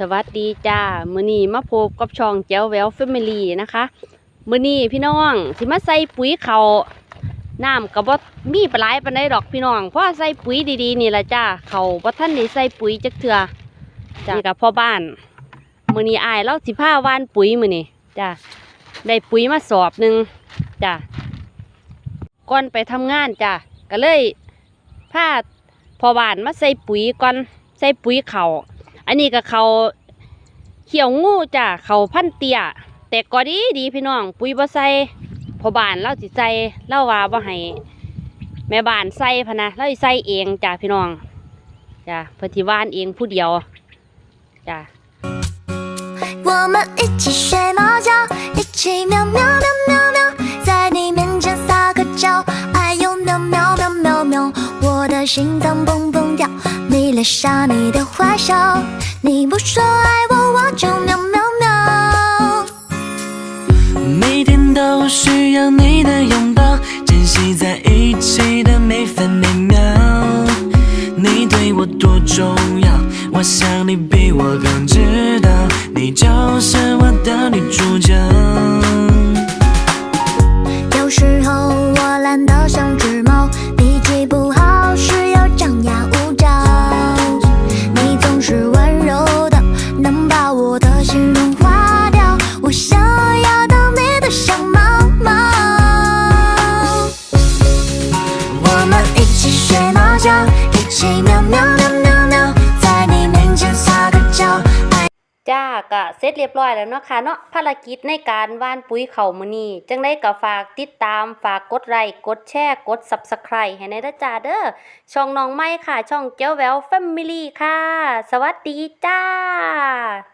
สวัสดีจ้ามื้อนี้มาพบกับช่องแจ้วแววแฟมิลี่นะคะมื้อนี้พี่น้องสิมาใส่ปุ๋ยเขาวน้ำก็บ่มีปลาไหลายปานใดดอกพี่น้อง เพราะใส่ปุ๋ยดีๆนี่ล่ะจ้าเขาบ่ทันได้ใส่ปุ๋ยจักเทื่อจ้านี่ก็พ่อบ้านมื้อนี้อายเราสิพาหว่านปุ๋ยมื้อนี้จ้าได้ปุ๋ยมาสอบหนึงจ้าก่อนไปทำงานจ้าก็เลยพาพ่อบ้านมาใส่ปุ๋ยก่อนใส่ปุ๋ยเขาว อันนี้ก็เขาเขียวงูจ้ะเขาพันเตียแต่ก็ดีดีพี่น้อง ปุ๋ยบ่ใส่พอบ้านเราสิใส่เล่าว่าบ่ให้แม่บ้านใส่พะนะเราสิใส่เองจ้ะพี่น้องจ้ะเพิ่นสิหว่านเองผู้เดียวจ้ะ 我们一起睡猫觉，一起喵喵喵喵喵，在你面前撒个娇，哎呦喵喵喵喵喵，我的心脏蹦蹦跳， 迷恋上你的坏笑，你不说爱我，我就喵喵喵。每天都需要你的拥抱，珍惜在一起的每分每秒。你对我多重要，我想你比我更知道，你就是我的女主角。有时候我懒得像 จ้าก็เสร็จเรียบร้อยแล้วเนาะค่ะเนาะภารกิจในการว่านปุ๋ยเข่ามือนี้จังไดก็ฝากติดตามฝากกดไลค์กดแชร์กด Subscribe ให้ในด้จ้าเด้อช่องน้องไม้ค่ะ ช่องเจ้าแววแฟมิลี่ค่ะ สวัสดีจ้า